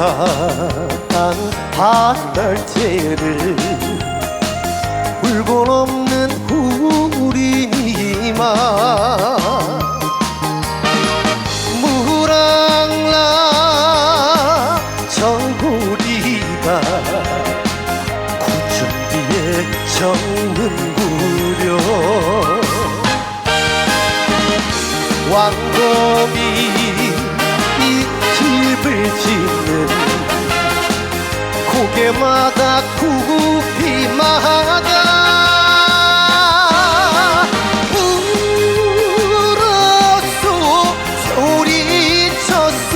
동산 바랄테를 울고 넘는 우리만 무랑라 정우리가 구준비에 정는구려. 왕검이 이 집을 짓 는 고개마다 구피마다 울었소 소리쳤소.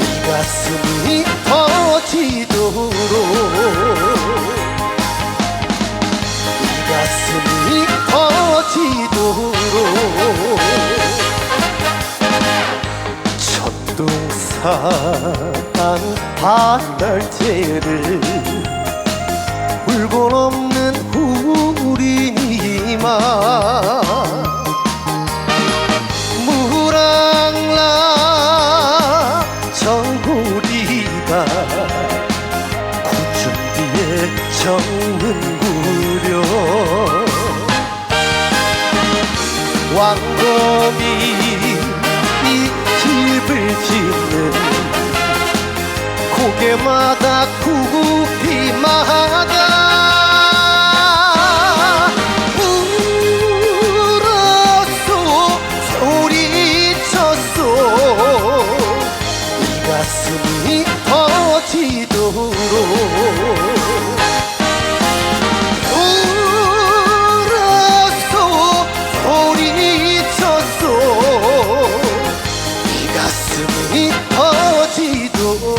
이 가슴이 터지도록 천둥산 바랄테를 울고 넘는 우리만 무랑라 정우리가 구준비에 정는구려. 왕검이 이 조개마다 구구비마다. 울었소 소리쳤소. 이 가슴이 터지도록. 울었소 소리쳤소. 이 가슴이 터지 도,